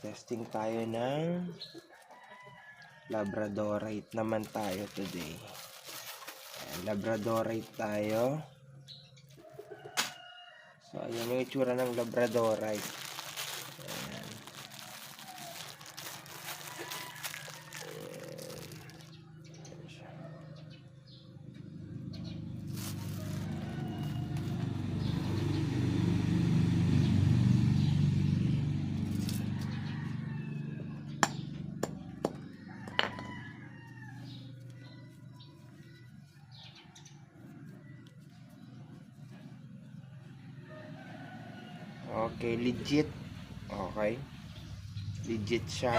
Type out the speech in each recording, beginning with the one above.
Testing tayo ng Labradorite naman tayo today. Ayan, Labradorite tayo. So, ayan yung itsura ng Labradorite. Okay, legit. Okay. Legit siya.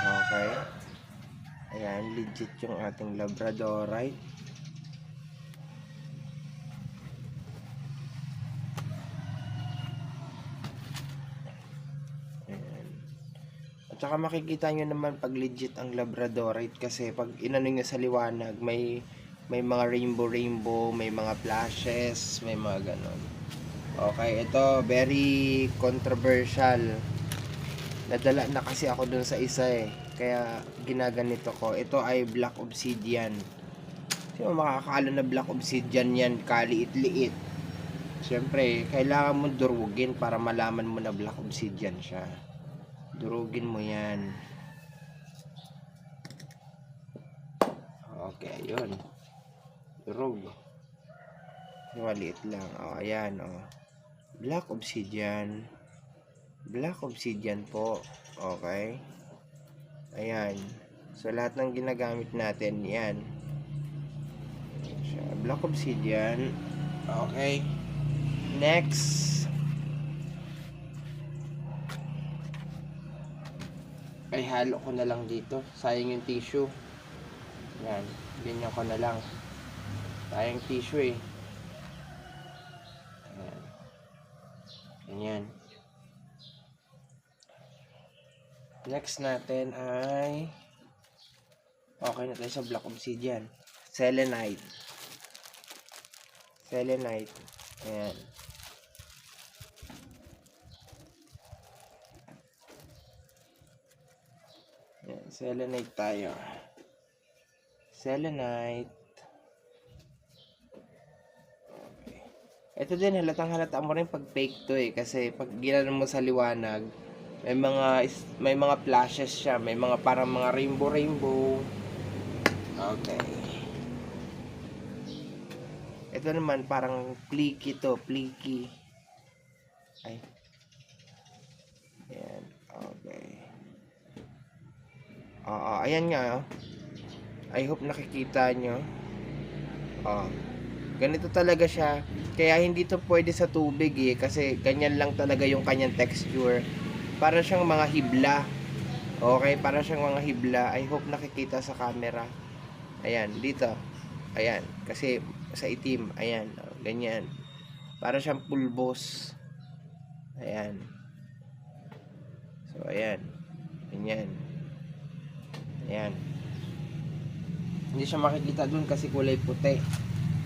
Okay. Ayan, legit yung ating Labradorite. Ayan. At saka makikita nyo naman pag legit ang Labradorite kasi pag inano nyo sa liwanag, may may mga rainbow rainbow, may mga flashes, may mga ganon. Okay, ito very controversial. Nadala na kasi ako dun sa isa eh. Kaya ginaganito ko. Ito ay black obsidian. Sino makakala na black obsidian yan? Kaliit-liit. Siyempre, kailangan mo durugin para malaman mo na black obsidian siya. Durugin mo yan. Okay, yun. Durug. Maliit lang. O, ayan, o. Black obsidian. Black obsidian po. Okay. Ayan. So, lahat ng ginagamit natin, yan. Black obsidian. Okay. Next. Ay, halo ko na lang dito. Sayang yung tissue. Yan. Ganyan ko na lang. Sayang tissue eh. Ganyan. Next natin ay okay na tayo sa black obsidian. Selenite. Selenite. Ayan. Ayan, selenite tayo. Selenite. Ito din, halatang halata mo rin pag fake to eh. Kasi pag ginanon mo sa liwanag, may mga may mga flashes siya, may mga parang mga rainbow rainbow. Okay. Ito naman parang fleeky to, fleeky. Ay. Ayan. Okay. Oo, ayan nga. oh. I hope nakikita nyo. Oh. Ganito talaga siya. Kaya hindi to pwede sa tubig eh. Kasi ganyan lang talaga yung kanyang texture para siyang mga hibla. Okay, para siyang mga hibla. I hope nakikita sa camera. Ayan, dito. Ayan, kasi sa itim. Ayan, oh, ganyan. Para siyang pulbos. Ayan. So, ayan. Ganyan. Ayan. Hindi siya makikita dun kasi kulay puti.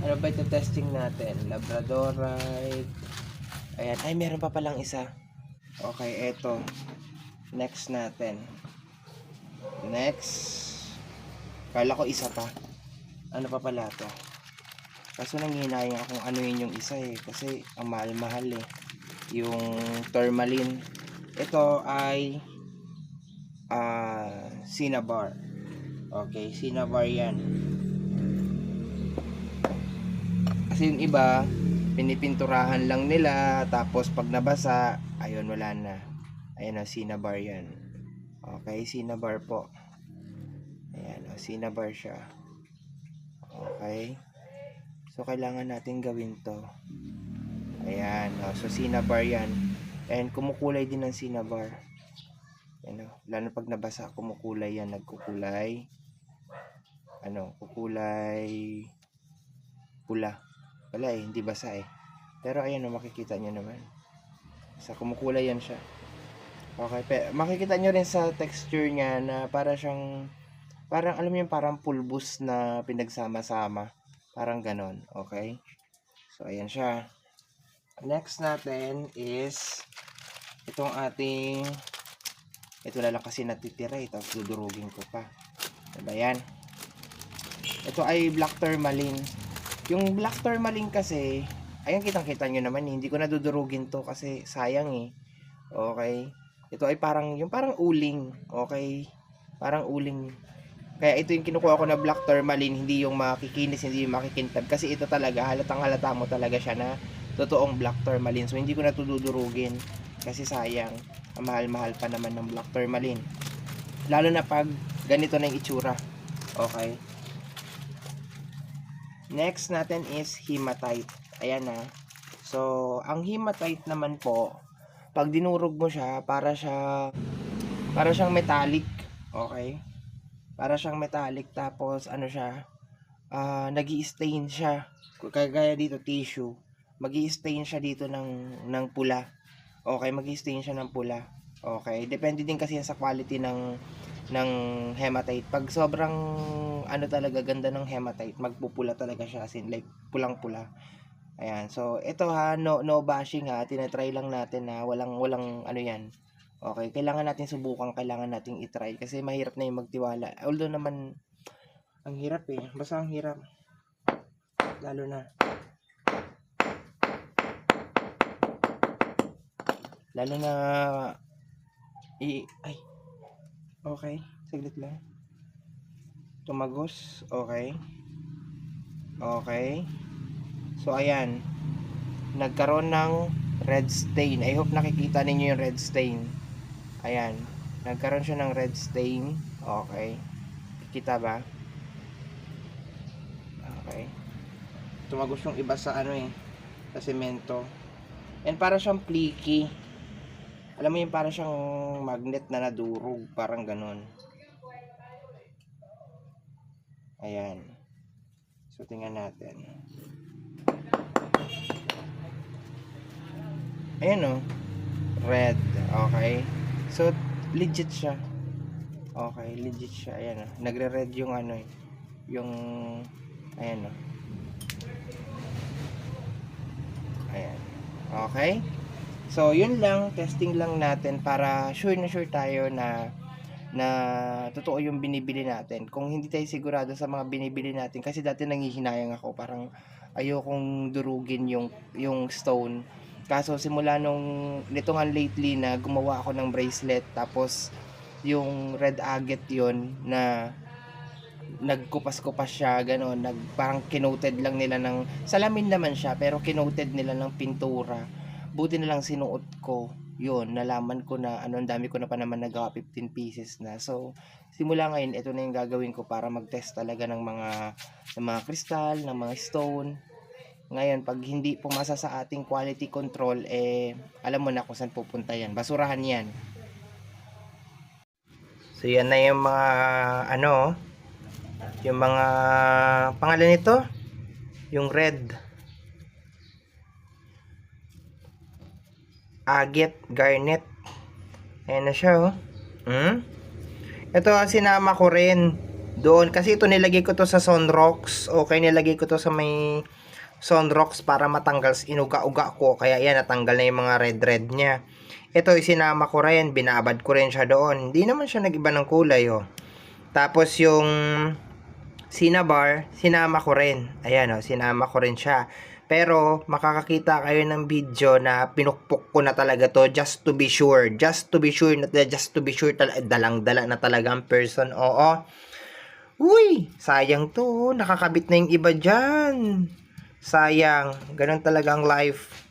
Ano ba ito testing natin? Labradorite. Ayan. Ay, meron pa palang isa. Okay, eto. Next natin. Next. Kala ko isa pa. Ano pa pala to? Kaso nanghihinayang akong ano yun yung isa eh. Kasi ang mahal-mahal eh. Yung tourmaline. Ito ay ah cinnabar. Okay, cinnabar yan. Kasi yung iba, pinipinturahan lang nila, tapos pag nabasa, ayun, wala na. Ayan o, cinnabar yan. Okay, cinnabar po. Ayan o, cinnabar siya. Okay. So, kailangan natin gawin to. Ayan o, so cinnabar yan. And kumukulay din ng cinnabar. Ayan o, lalo pag nabasa, kumukulay yan, nagkukulay. Ano, kukulay pula. Wala eh, hindi basa eh. Pero ayan o, makikita nyo naman. Sa kumukulay yan siya. Okay, makikita nyo rin sa texture niya na para siyang, parang alam yung parang pulbos na pinagsama-sama. Parang ganon, okay? So, ayan siya. Next natin is itong ating Ito na lang kasi natitira eh, tapos dudurugin ko pa. Diba yan? Ito ay black tourmaline. Yung black tourmaline kasi, ayan kitang-kita nyo naman, eh, hindi ko nadudurugin to kasi sayang eh. Okay? Ito ay parang, yung parang uling. Okay? Parang uling. Kaya ito yung kinukuha ko na black tourmaline, hindi yung makikinis, hindi yung makikintab. Kasi ito talaga, halatang halata mo talaga siya na totoong black tourmaline. So, hindi ko na ito dudurugin. Kasi sayang. Ang mahal-mahal pa naman ng black tourmaline. Lalo na pag ganito na yung itsura. Okay? Next natin is hematite. Ayan na. So, ang hematite naman po, pag dinurog mo siya, para siya, para siyang metallic. Okay? Para siyang metallic. Tapos, ano siya, ah nag stain siya. Kagaya dito, tissue. mag stain siya dito ng, ng pula. Okay, mag stain siya ng pula. Okay, depende din kasi sa quality ng ng hematite. Pag sobrang ano talaga ganda ng hematite, magpupula talaga siya as in like pulang-pula. Ayan. So, ito ha, no no bashing ha. Tinatry lang natin na walang walang ano 'yan. Okay, kailangan natin subukan, kailangan nating i-try kasi mahirap na 'yung magtiwala. Although naman ang hirap eh. Basta ang hirap. Lalo na lalo na i ay okay saglit lang. Tumagos okay. Okay. So ayan. Nagkaroon ng red stain. I hope nakikita ninyo yung red stain. Ayan. Nagkaroon siya ng red stain. Okay. Kita ba? Okay. Tumagos yung iba sa ano eh sa semento. And para siyang flaky alam mo yung para siyang magnet na nadurog, parang ganun. Ayan. So, tingnan natin. Ayan o. Red. Okay. So, legit siya. Okay, legit siya. Ayan o. Nagre-red yung ano eh. Yung, ayan o. Ayan. Okay. So, yun lang, testing lang natin para sure na sure tayo na na totoo yung binibili natin. Kung hindi tayo sigurado sa mga binibili natin, kasi dati nangihinayang ako, parang ayokong durugin yung, yung stone. Kaso simula nung, nito nga lately na gumawa ako ng bracelet, tapos yung red agate yon na nagkupas-kupas siya, gano'n, nag, parang kinoted lang nila ng, salamin naman siya, pero kinoted nila ng pintura buti na lang sinuot ko yun, nalaman ko na ano, ang dami ko na pa naman nagawa 15 pieces na. So, simula ngayon, ito na yung gagawin ko para mag-test talaga ng mga ng mga kristal, ng mga stone. Ngayon, pag hindi pumasa sa ating quality control, eh, alam mo na kung saan pupunta yan. Basurahan yan. So, yan na yung mga, ano, yung mga, pangalan nito, yung red. Agate, garnet. Ayan na siya, oh. Hmm? Ito, sinama ko rin doon. Kasi ito, nilagay ko to sa sunrocks. Okay, nilagay ko to sa may sunrocks para matanggal inuga-uga ko. Kaya yan, natanggal na yung mga red-red niya. Ito, isinama ko rin. Binabad ko rin siya doon. Hindi naman siya nag-iba ng kulay, oh. Tapos yung cinnabar, sinama ko rin. Ayan, oh, sinama ko rin siya. Pero makakakita kayo ng video na pinukpok ko na talaga to just to be sure. Just to be sure na just to be sure talaga dalang-dala na talaga ang person. Oo. Uy, sayang to. Nakakabit na yung iba dyan. Sayang. Ganun talaga ang life.